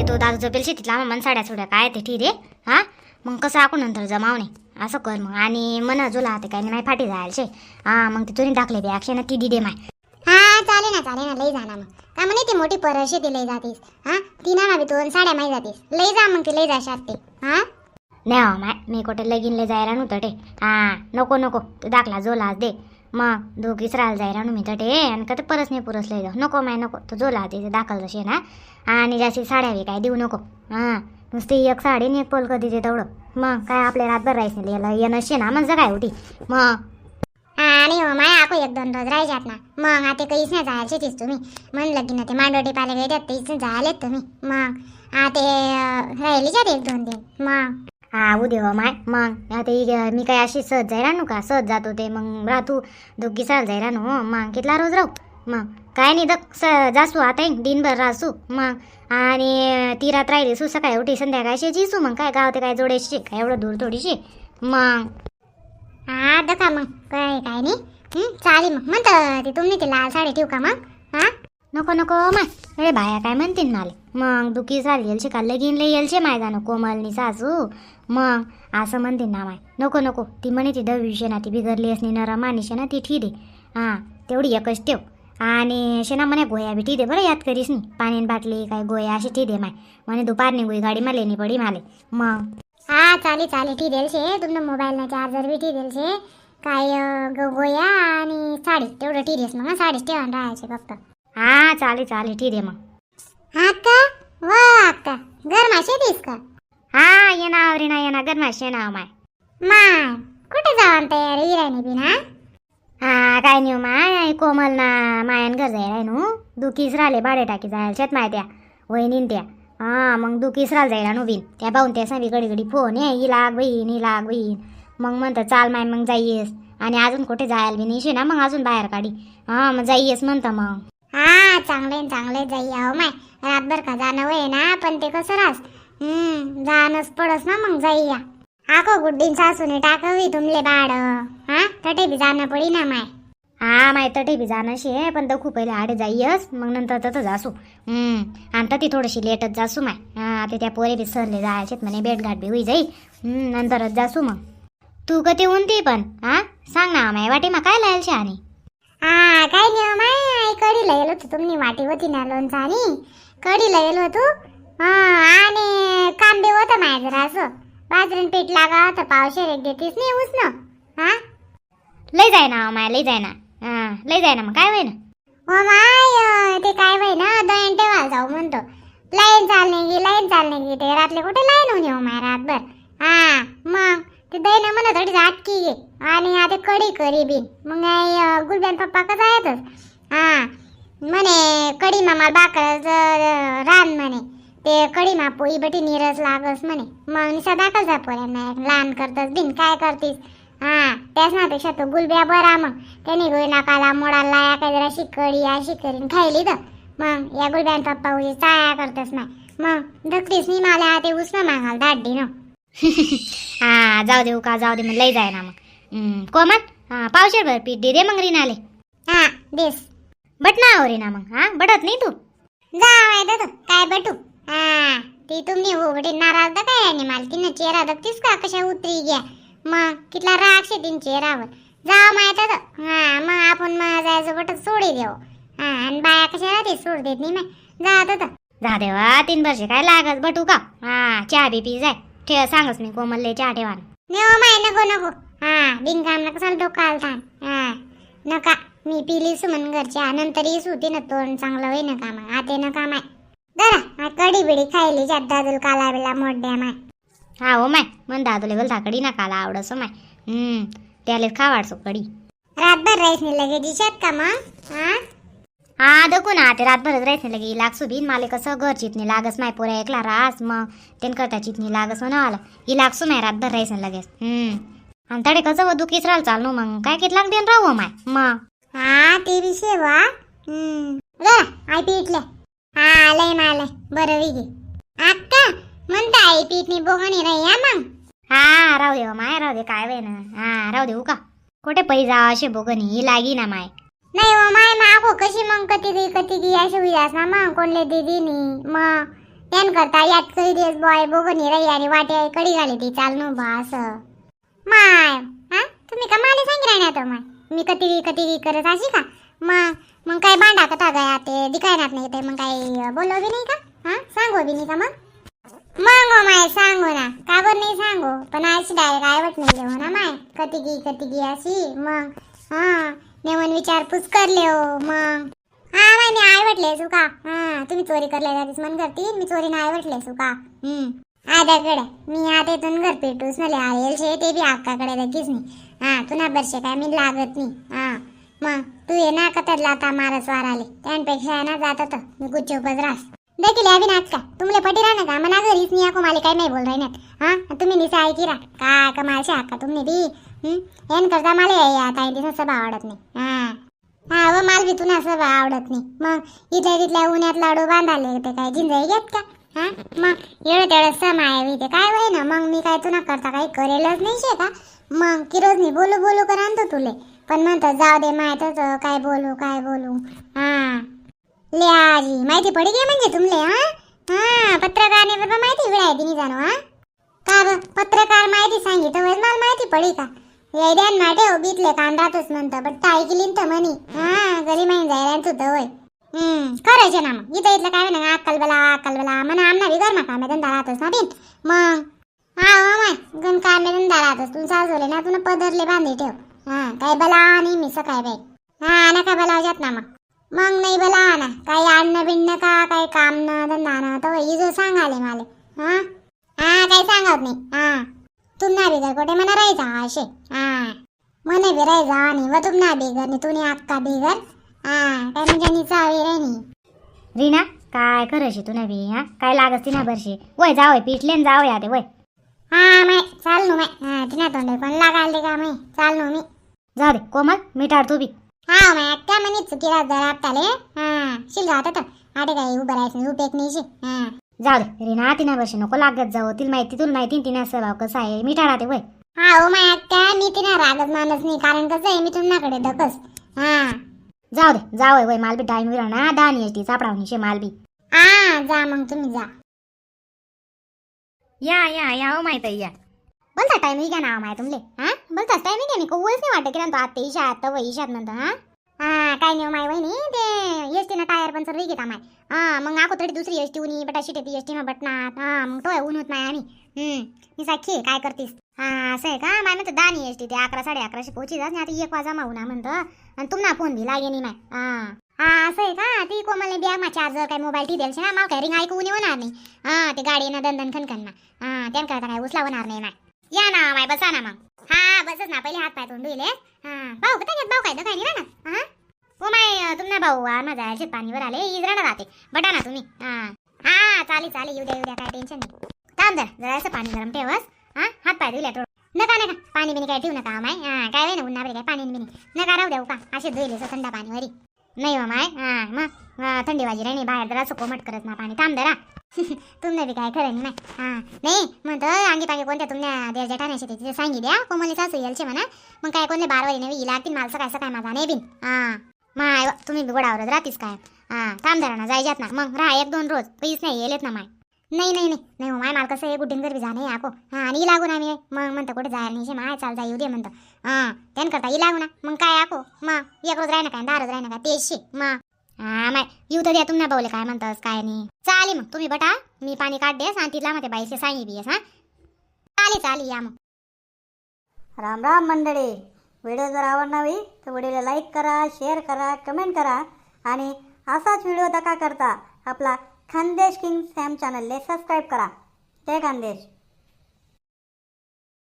तो दादू जपेल शेतीतला मन साड्या सोड्या काय ते ठीक रे हा? मग कसं आपण नंतर जमावणे? असं कर मग. आणि मना जुला ते काय नाही फाटी जायला शे हा मग ते चोरी टाकले बी अक्षय ना ती दिदे माय. चाले ना चाले ना लई जाना मग. का म्हणे ती मोठी परशी ती लई जातीस? हा? ती ना मावी दोन साड्या माही जातीस. लई जा मग ती लई जा ते हा? नाही हो माय मी कुठे लगीनले जायला नव्हतं ते हा नको नको. तू दाखला जोलाच दे. मग दोघीच राहायला जायला मी तटे आणि का ते परस नाही पुरस लई जाऊ. नको माय नको. तू जोला दे ते दाखल जसे ना. आणि जास्ती साड्या बी काय देऊ नको. हा नुसती एक साडी आणि एक पोल कधी ते तेवढं. मग काय आपल्या रातभर राहायचं नाही. याला येणं शे ना म्हणजे काय होती. मग आणि हो माय आको एक दोन रोज राहायच्यात ना. मग आता काहीच नाही जायला शेतीस तुम्ही. म्हणलं की ना ते मांडवटी पाले गेल्यात तेच जायलेत तुम्ही. मग आता राहिली जात एक दोन दिन. मग. हा उद्या हो माय. मग आता इ- मी काय अशी सहज जाय राहू का? सहज जात होते मग राहतो. दोघी साल जाय राहू हो. मग कितला रोज राहू? मग काय नाही दक स जासू आता दिनभर राहसू मग आणि ती रात राहिली सू सकाळी उठी संध्याकाळशी जिसू मग काय गाव ते काय जोड्याशी काय एवढं दूर थोडीशी. मग हा दका मग. काय काय नाही. चालेल मग. म्हणत ते तुम्ही ते लाल साडी ठेवू का मग? हा? नको नको माय अरे बाया काय म्हणतील नाले मग दुखी साल येलशे का लगीन लय येलशे माय जाणं कोमलनी सासू? मग असं म्हणतील ना माय. नको नको. ती म्हणे ती दहावीशे ना ती बिघडली असणी नरा मानिशे ना ती ठीक दे हां तेवढी एकच ठेव. आणि शेना म्हणे गोया बी ठीक दे बरं याद करीस नी. पाण्यान बाटली काय गोया अशी ठीक दे माय. म्हणे दुपारनी गोई गाडी मला लेणी पडी माले मग हा चालेल चालेल. ठीक देईल शे तुमनं मोबाईलनं चार्जर बी ठीक देईल शे काय अं, गोया आणि साडी. तेवढं ठीक देस मग हं, साडीच ठेवा आणि राहायचे फक्त. हां चालेल चालेल. ठीक आहे मग. हा अक्का वा अक्का घर माशी दिस का? हां ये नाव रे ना ये ना गरमाशे नाव माय. माय कुठे जाऊन तयार? इराणी बी ना हा काय नाही हो माय. कोमल ना मायान घर जाय राय नु. दुखीच राहिले बाडे टाकी जायला. शेत माय त्या वहिनीन त्या. हा मग दुखीच राहिला जायला नवीन त्या पाहून त्या सांगी घडी घडी फोन ये ही लाग बहीण ही लाग बहीण. मग म्हणतं चाल माय मग जाईयेस. आणि अजून कुठे जायला बी नाही ना मग अजून बाहेर काढी. हां मग जाईयस म्हणतं मग. हा चांगले चांगले जाई आहो माय. रातभर का जाणं वय ना पण ते कसं रास? हम्म जाणंच पडस ना मग जाई या आको गुड्डीन सासूने टाकवी तुमले बाड हा तटे बी जाणं पडी ना माय. हा माय तटे बी जाणं शे पण तर खूप पहिले आडे जाईयस मग नंतर तर जासू. हम्म आणि तर ती थोडीशी लेटच जासू माय. हा ते त्या पोरे बी सरले जायचेत म्हणे बेटघाट बी होई जाई. हम्म, नंतरच जासू मग. तू कधी उनती पण हा सांग ना माय वाटे मा काय लायल शहाणी हा काय नाही हो माय आई कडीला गेलो होतो तुम्ही वाटी होती ना लोणचा आणि कडीला गेलो होतो. हा आणि काम बी होतं माय जरा असं. बाजरीन पीठ लागा होतं पावशेर एक देतीस नाही ऊस ना हा लय जाय ना माय लय जाय ना हा लय जाय ना मग. काय होय ना हो माय ते काय वय ना दयन ठेवायला जाऊ म्हणतो. लाईन चालणे की लाईन चालणे की ते रातले कुठे लाईन होऊन येऊ माय रातभर? हा मग ते दैन म्हणत थोडी झाटकी घे. आणि आता कडी करी बिन. मग गुलब्यान पप्पा कसा येतच हा म्हणे कडी मामा बाकर रान म्हणे. ते कडी मा पोई बटी निरस लागस म्हणे. मग निसा दाखल जा पोऱ्यांना. लहान करतस बिन. काय करतीस? हा त्याच नापेक्षा तो गुलब्या बरा मग. त्याने गोई नाकाला मोडाला या काय जरा शिकडी या शिकरीन खायली तर? मग या गुलब्यान पप्पा उजी चाया करतस ना मग धकलीस मी मला ते उसना मागाल दाड्डी न हा जाऊ देऊ का जाऊ दे मग लय जाय ना मग कोमल? हा पावशेर भर पीठ दे दे मग रिनाले. हा देस. बट ना हो रिना मग हा? बडत नाही तू? जा होतं काय बटू? हा ती तुम्ही उघडी नाराज काय आणि मला तिनं चेहरा दखतीस का? कशा उतरी घ्या? मग कितला राग शे तीन चेहरावर जा माहीत होतं हा मग आपण जायचं बट सोडी देऊ हा आणि बाया कशा राहते सोड देत नाही मग. जात होतं जा देवा तीन वर्षे काय लागत बटू का? हा चहा बी पी जाय. ठेव सांगस मी कोमलले चहा ठेवा नेओ माय नको नको. हा बिनकाम नका चाल डोकं आलता हा नका. मी पिली सुमन घरच्या नंतर येसू ते ना तोंड चांगलं होई नका मग? आते नका माय. जरा कडी बिडी खायली जात दादूल काला बिला मोड्या माय. हा हो माय. मन दादूले बोल कडी ना काला आवडस माय. हम्म त्याले खावाडसो कडी रातभर राईस नाही लगे दिशात का मग? हा? हा दकू ना ते रातभरच राहायचं नाही लगे लागसू बिन माले कसं घर चितणी लागस माय पोऱ्या ऐकला रास मग. तेन करता चितणी लागस म्हणावाला ही लागसू माय रातभर राहायचं लगेच. हम्म. आणि तडे कसं व दुखीच राहिलं चालू मग. काय किती लाग देन राहू माय मग हा ते विषय वा. हम्म. रे आय पीटले हा आलंय मालय बरं विगे अक्का म्हणता आई पीठनी बोगणी राही या मग? हा राहू दे हो माय राहू दे काय वय ना हा राहू दे उका. कुठे पैसा असे बघनी ही लागी ना माय. नाही हो माय मागो कशी मग कधी गी कधी गी अशी उदास ना मग कोणले दीदीनी मग त्यान करता यात कधी दिवस बॉय बोगणी राही आणि वाटे कडी घाली ती चालनो बा असं माय हा तुम्ही का मला सांग राहणार तो माय मी कधी गी कधी गी करत अशी का? मग मग काय भांडा कथा गया ते दिखायनात नाही ते मग काही बोलव बी नाही का? हा सांगू बी नाही का मग? मांगो माय सांगू ना. का बरं नाही सांगू? पण अशी डायरेक्ट आयवट नाही हो ना माय? कधी गी कधी गी अशी? मग हा. नेमन विचारपूस करले हो मग. हा माय मी आयवटले सुका. हा तुम्ही चोरी करले जातीस मन करती मी चोरी नाही आयवटले सुका. हम्म आद्याकडे मी आता इथून घर पेटूस मला आलेल शे ते बी अक्काकडे लगेच नाही. हा तुला बरशे काय मी लागत नाही. हा. मग तू ये ना कतरला आता मारस वाराले आले ना जात होतं. मी गुच्चोपच रास देखील अभी नाच का तुमले पटी रहा ना का? मना घरीच नाही को मालिक काय नाही बोल रहे हा? तुम्ही निसा ऐकी रा. काय कमाल से आका तुमने बी? हम्म एन करता मला आता दिवस सब आवडत नाही. हा. हा व माल बी तुला सब आवडत नाही. मग इथल्या तिथल्या उन्हात लाडू बांधाले ते काय? जिंजाई घेत का? हा? मग एवढं तेवढं सम आहे ते. काय वय ना? मग मी काय तुला करता काही करेलच नाही शे का मग किरोज नाही बोलू बोलू कर आणतो तुले. पण म्हणतो जाऊ दे माहितच काय बोलू काय बोलू? हा. ले आजी माहिती पडी गे म्हणजे तुमले हा? हा पत्रकारने बाबा माहिती विळाय दिनी जाणो हा? का ग? पत्रकार माहिती सांगितलं वेळेस मला माहिती पडी का? येड्यान माटे उभीतले कांदातच म्हणतं पण ऐकली तर म्हणी हा गली माहीन जायला तू वय हम्म करायचे ना मग इथं इथलं काय म्हणा अक्कल बला अक्कल बला म्हणा आमना बी घर कामे धंदा राहतोस ना बिन मग? हा हो माय गण कामे धंदा राहतोस तू साजवले ना तुला पदरले बांधे ठेव. हा काय बला आणि मी सकाय बाई. हा ना काय बला जात ना मग. मग नाही भला ना. काही आणणं बिणणं का काही काम न धंदा ना तर इजो सांगाले मला. हा? हा काही सांगत नाही. हा. तुम्हाला बिगर कुठे? म्हणा राहायचा असे हा. मने बी राहायचा आणि व तुम्हा बिगर नि तुने अक्का बिगर. हा काय म्हणजे नि चावी नी रीना काय करशी तुला बी हा? काय लागस तिना ना बरशी? वय जावय पिटलेन जाऊया ते वय. हा माय चाल नु माय. हा तिना कोण पण ते का माय? चाल नु मी. जाऊ दे कोमल मिठाड तू बी. हा माय अक्का म्हणे चुकीला जरा आपताले हा शिल जात आटे काय उभं राहायचं नाही शे हा. जाऊ दे रीना तिना बरशी नको लागत जाऊ. तिला माहिती तुला माहिती तिना स्वभाव कसा आहे. मिठाड आते वय हा हो माय अक्का मी तिना रागच मानत नाही कारण कसं आहे मी तुमच्याकडे दकस हा. जाऊ दे जावय वय माल बी टाईम ना दानी एसटी सापडावणी शे माल बी. हा जा मग तुम्ही जा. या या या हो माहीत या. बोलता टाइम घ्या नाव माय तुमले. हा? बोलता टाइम घ्या मी कवळच नाही वाटत की नंतर आता इशात तव इशात नंतर हा? हा काय नाही हो माय वहिनी ते एसटी ना टायर पण सर्व घेता माय. हा मग आको थोडी दुसरी एस टी उनी बटा शिटे ती एसटी बटनात हा मग तो ऊन होत नाही आणि हम्म मी साक्षी काय करतीस? हा असं आहे का? माय म्हणतो दानी एसटी ते अकरा साडे अकराशे पोहोची जास नाही आता एक वाजा माऊ ना म्हणतं. आणि तुम्हाला फोन बी गे नाही माय. हा. हा असं आहे का? ती कोमलने बिया मा चार्जर काय मोबाईल ती द्यायची ना मला काय रिंग ऐकून होणार नाही. हा ते गाडी ना दंदन खनखन ना हा त्यान काय उचला होणार नाही माय. या ना माय बसा ना मग. हा बसच ना पहिले हात पाय तोंड धुईले. हा. भाऊ कुठे घेत भाऊ काय तर काय ना? हा? ओ माय तुमना भाऊ आणा जायचे पाणीवर आले. इजराडा राहते. बटा ना तुम्ही. हा. हा चालेल चालेल येऊ द्या येऊ द्या काय टेन्शन नाही. थांब जरा जरासं पाणी गरम ठेवस हा? हात पाय धुल्या थोडं. नका नका. पाणी बिनी काय ठेवू नका माय. हा काय वेळ ना उन्हा काय पाणी बिनी नका राहू देऊ का? असे धुले थंड पाणी वरी नाही हो माय. हा मग थंडी वाजी राहिली बाहेर जरा सुको मट करत ना पाणी. थांब जरा. तुमने बी काय खरं नाही माय हा. नाही म्हणतो अंगी पांगी कोणत्या तुमच्या देरच्या ठाण्याचे ते तिथे सांगी द्या कोमली सासू येलचे म्हणा. मग काय कोणले बारवाई नाही नवी लागतील मालसं कायसं काय माझा नाही बिन. हा. माय तुम्ही बी गोडावरच राहतीस काय? हा. थांब धरा ना जायच्यात ना. मग राहा एक दोन रोज. पैस नाही येलेत ना माय. नाही नाही नाही. नाही हो, माय माल कसं आहे? गुड्डीन बी जाणे आको हा आणि लागू ना मी मग म्हणतं कुठे जायला नाही माय चाल जा येऊ दे म्हणतं. हा. त्यान करता लागू ना. मग काय आको मग एक रोज राही ना काय दहा रोज राही ना काय? तेच मग. हा माय येऊ तर द्या तुम्हाला बावले काय म्हणतास काय नाही. चालेल मग तुम्ही बटा. मी पाणी काढ देस आणि तिला मग बाईसे सांगी बियस हा. चालेल चालेल या मग. राम राम मंडळी. व्हिडिओ जर आवडणावी तर व्हिडिओला लाईक करा शेअर करा कमेंट करा. आणि असाच व्हिडिओ दका करता. आपला खानदेश किंग सॅम चॅनलले सबस्क्राईब करा. जय खानदेश.